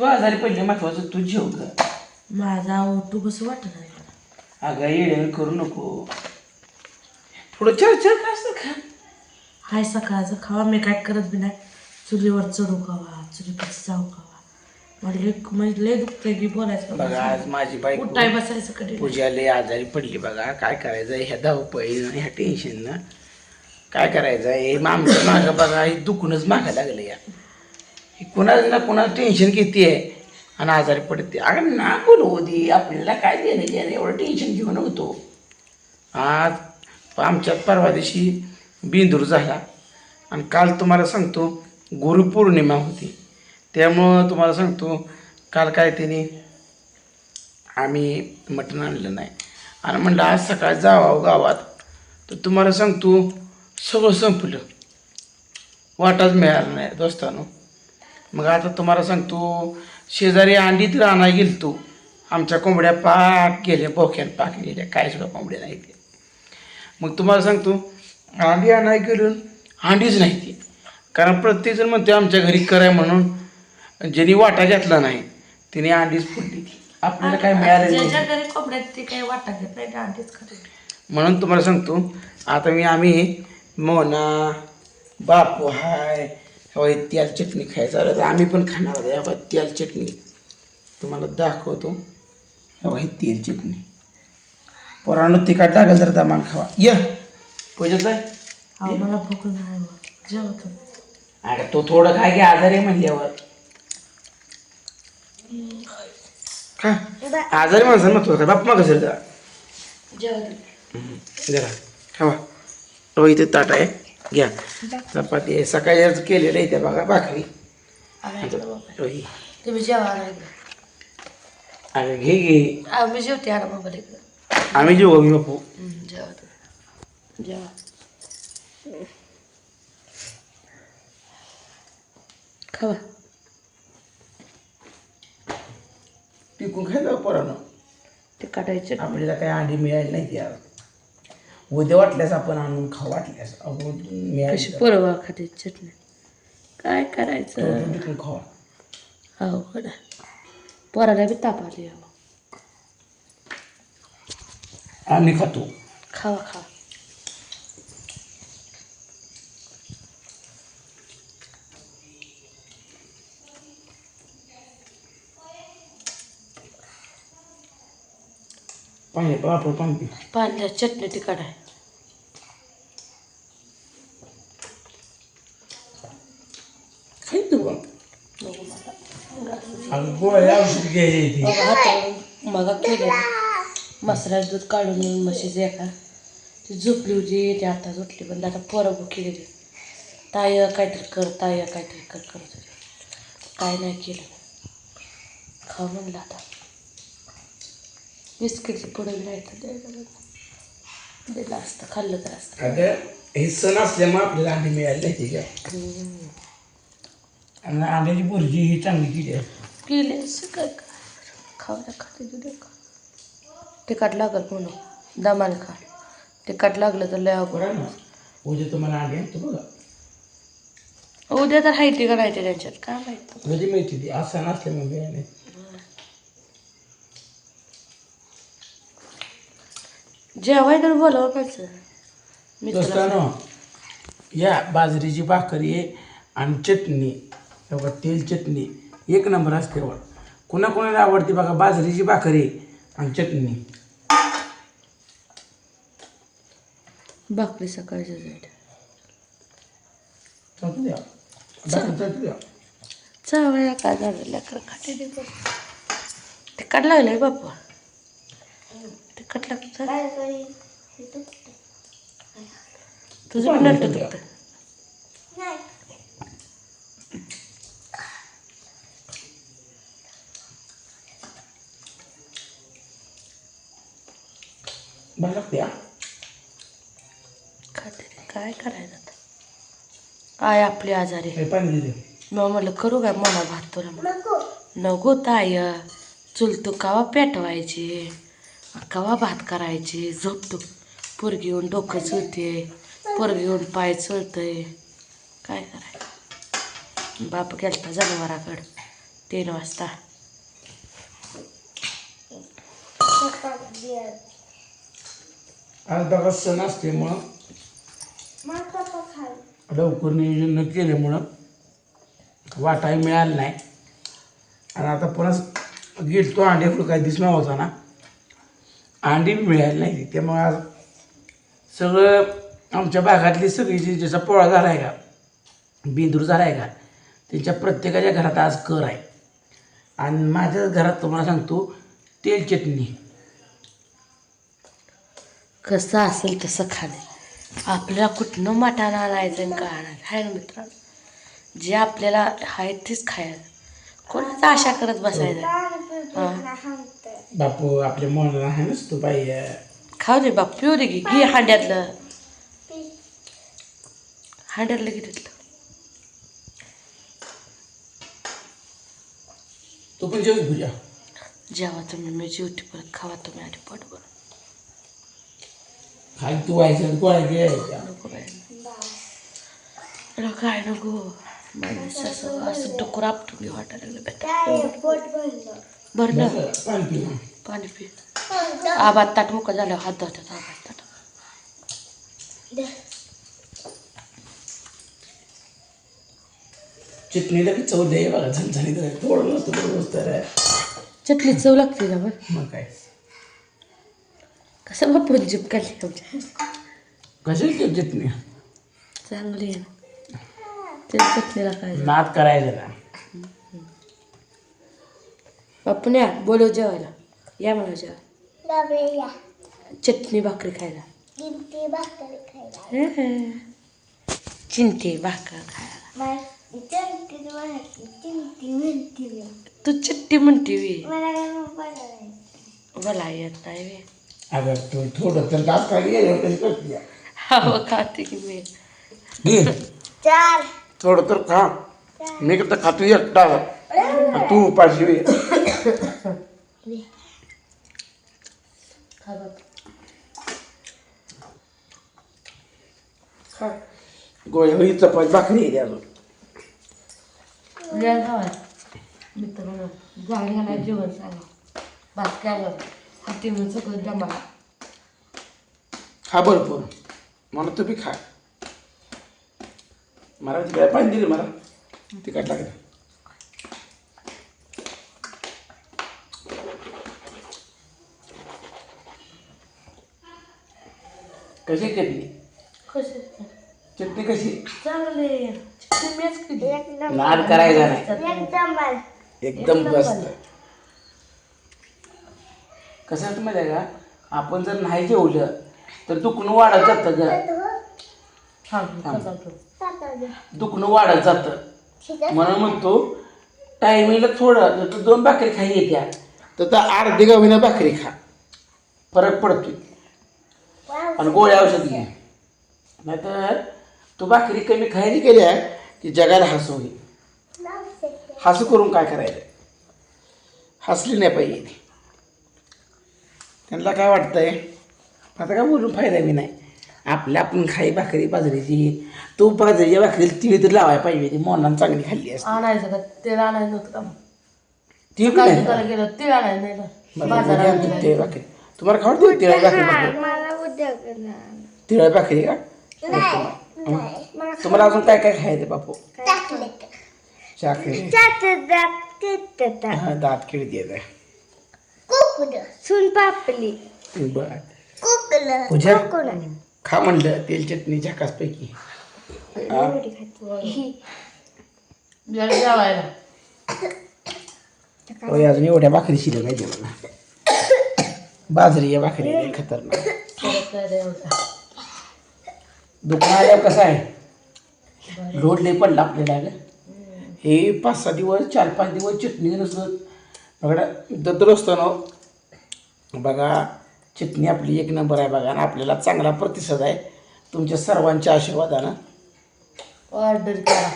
तू आजारी पडली महत्वाचं तू जेव ग. माझा उठू कसं वाटत नाही. अगं येड्यावर करू नको. थोडं चर्चा का असतं खा. हाय सकाळचं खावा मी काय करत बी नाही. चुलीवर चढू खावा चुलीपाशी जाऊ खावा. मला लय म्हणजे लय दुखतंय की बोलायचं. बघा आज माझी बायको उठाय बसायचं कधी पूजा लय आजारी पडली बघा. काय करायचं? ह्या धावपळीनं ह्या टेन्शननं काय करायचं? हे आमच्या मागं बघा हे दुखूनच मागं लागलं या. हे कुणाच ना कुणाला टेन्शन किती आहे? आणि आजारी पडते. अगं ना बोलू होती आपल्याला काय देणं घेणं एवढं टेन्शन घेऊन होतो. आज आमच्यात परवा दिवशी बिंदूर झाला. आणि काल तुम्हाला सांगतो गुरुपौर्णिमा होती. त्यामुळं तुम्हाला सांगतो काल काय त्याने आम्ही मटण आणलं नाही. आणि म्हणलं आज सकाळ जावा गावात. तर तुम्हाला सांगतो सगळं संपलं. वाटाच मिळाला नाही दोस्तानो. मग आता तुम्हाला सांगतो शेजारी अंडीत राहणार गेल तू आमच्या कोंबड्या पाक गेल्या बोक्यान पाक गेल्या काय सुद्धा कोंबड्या नाही ते. मग तुम्हाला सांगतो अंडी आणाय गेलो अंडीच नाही ती. कारण प्रत्येकजण म्हणते आमच्या घरी कराय म्हणून. ज्यांनी वाटा घेतला नाही तिने अंडीच फोडली ती. आपल्याला काय मिळालं नाही. कोंबड्यात ते वाटा घेत नाही. म्हणून तुम्हाला सांगतो आता मी आम्ही मोना बापू हाय हवा तेल चटणी खायचं. तर आम्ही पण खाणार आहोत हवा तेल चटणी. तुम्हाला दाखवतो. हवा ही तेल चटणी. पोरानं तिखट लागेल तर दमान खावा. ये. पूजाच आहे अहो मला भूक नाही मग. जेवतो. अरे तो थोडं काय की आजारी म्हणल्यावर. का आजारी माणसाला मग काय बाप मग जरा जरा. खावा. हो इथे ताट आहे. घ्या. चपाती आहे. सकाळी आज केलेलं आहे त्या बघा भाकरी. तुम्ही जेवा अगं घे घे. मी जेवते आला मोबाईल इकडं. आम्ही जेऊ मी बापू. जेवा जेवा. खावा. पिकून खायला पोरानं. ते काटायचे आपल्याला काही अंडी मिळाली नाही यार उद्या वाटल्यास आपण आणून खाऊ वाटल्यास कशी मिळाली परवा खाते चटणी. काय करायचं? हो कडा पोराला बी ताप आली अहो. आम्ही खातो. खावा खावा. पाणी बापू पाणी चटणी तिखट आहे खाईन तू बा. बघू मला अगं मगा केले मसराचं दूध काढून म्हशीचं एका ती झोपली होती ती आता झोपली पण आता पोरं भुकी गेली ताय काहीतरी कर ताय काहीतरी कर करत होती. काय नाही केलं. खाऊ म्हणलं आता. बिस्किटची पुढे नाही तर द्यायला. दिलं असतं खाल्लं तर असतं अगं हे सण असल्यामुळे आपल्याला अंडी मिळाली नाही त्याच्या हम्म. आणि अंड्याची भुर्जी ही चांगली केली आहे. केले असं काय खावल्या खाते तुझे का तिखट लागल म्हणून दमान खा. तिखट लागलं तर लय अवघड उद्या तुम्हाला अंडी आणतो बघा. उद्या तर हायती का नाही ते त्यांच्यात? काय माहीत? उद्या मिळते ती. असल्यामुळे मिळाली नाही. जेवाय तर बोलावं माणसं मी या बाजरीची भाकरी आणि चटणी. तेल चटणी. एक नंबर असते बघा कुणा कोणाला आवडते बघा बाजरीची भाकरी आणि चटणी. भाकरी सकाळच्या जाईल. चालतं द्या. भाकरी चालतं द्या. चावया काय झालं? लेकर खाते दे बघ तिखट लागलंय बाप्पा. तिखट लागतं. तुझं पण नंतर दुखतं बरं लागते हा. खाते काय करायचं आय आपली आजारी पाणी दिले मग म्हणलं करू काय? मला भात तुला नको ताय चुलतो कवा पेटवायची? कवा भात करायची? झोपतो पोरगी येऊन डोकं चुलते पोरगी येऊन पाय चुलतंय काय करायचं? बाप गेलता जनावराकडं. तीन वाजता. आज बघा सण असल्यामुळं लवकर नियोजन न केल्यामुळं वाटाही मिळालं नाही. आणि आता पुन्हा गेट तो अंडे फुल काही दिसणार होता ना. अंडी बी मिळाली नाही. त्यामुळे आज सगळं आमच्या भागातली सगळी जी ज्याचा पोळा झाला आहे का बिंदूर झाला आहे का त्यांच्या प्रत्येकाच्या घरात आज कर आहे. आणि माझ्या घरात तुम्हाला सांगतो तेल चटणी. कसं असेल तसं खाणे. आपल्याला कुठनं मटाण आणायचं आणि काय आणायचं? आहे ना मित्रांनो? जे आपल्याला आहे तेच खायचं कोणाचं आशा करत बसायचं? हां. बापू आपल्या मनाला आहे नसतो बाई खाऊ दे बाप पिऊ दे की. घे हांड्यातलं. हांड्यातलं घे तिथलं तू पण जेवी पूजा जेव्हा तुम्ही मी जेवते परत. खावा तुम्ही आधी पोट तू व्हायचं नको बाई अरे काय नको असं वाटायला लागलं भरलं पाणी पिऊ. पाणी पी आबाद ताट मोकळं हात आबाद ताट चटणीला की चव दे बघा झणझणीत. थोडं नसतं थोडं. चटणी चव लागते ना बरं मग काय कसं बापून जीप काढली आमच्या कशी ती चटणी चांगली आहे. ना ते चटणीला काय नाद करायचं ना बापून या बोलव जेवायला. या मला जेवायला चटणी भाकरी खायला. हं. चिंते भाकर खायला. तू चिट्टी म्हणते वे. मला येत नाही वे. अगं तू थोडं तर खाली गेलं कशी करते हा खाते की मी. घे. थोडं तर खा. मी तर खातो एकटा. आणि तू उपाशी वे. खा बाप खा. गोळ्या होई चपाती भाकरी आहे अजून. या गावात मित्रांनो गाडी घालायला जेवण सांगा. भात काय हाती म्हणून सगळं जमा खा भरपूर. म्हणून तुम्ही खा. मला तिकडे पाणी दिले मला. तिकट लागत कशी चटणी? कसे चटणी कशी चांगले नाद करायचा नाही. एकदम मस्त. कसं असतं माहिती आहे का? आपण जर नाही जेवलं तर दुखणं वाढत जातं ग. हा दुखणं वाढत जातं. म्हणून म्हणतो टायमिंगला थोडं जर तू दोन भाकरी खाई येत्या तर त्या अर्धी गव्हीनं भाकरी खा. फरक पडतोय. आणि गोळ्या औषध घे. नाहीतर तू भाकरी कमी खायची केल्या की जगाला हसू होईल हसू करून काय करायचं? हसली नाही पाहिजे. त्यांना काय वाटतंय? आता काय बोलून फायदा बी नाही. आपल्या आपण खाई भाकरी बाजरीची तो बाजरीच्या भाकरीला तिळी तर लावायला पाहिजे ती मोनानं चांगली खाल्ली असते. आणायचं का तेल आणायचं नव्हतं का ती काय नाही. दुकानात गेलं तेल नाही बाजारात तिळ भाकरी. तुम्हाला खावडते तिळा भाकरी भाकरी तिळा भाकरी का? हं? तुम्हाला अजून काय काय खायचं बापू? चाकरी हा दात किळी येत आहे सुनपापली बर. कोकलं पूजा खा म्हणलं तेल चटणी झकास पैकी जरा जेवायला. होय अजून एवढ्या भाकरी शिल्लक नाही मला बाजरी या भाकरी लय खतरनाक. परत काय द्यायचं दुकान आल्यावर कसं आहे? लोड लई पडला आपल्याला ग. हे पाच सहा दिवस चार पाच दिवस चटणी नसत बघा असतो ना बघा चटणी आपली एक नंबर आहे बघा आणि आपल्याला चांगला प्रतिसाद आहे. तुमच्या सर्वांच्या आशीर्वादानं. ऑर्डर करा.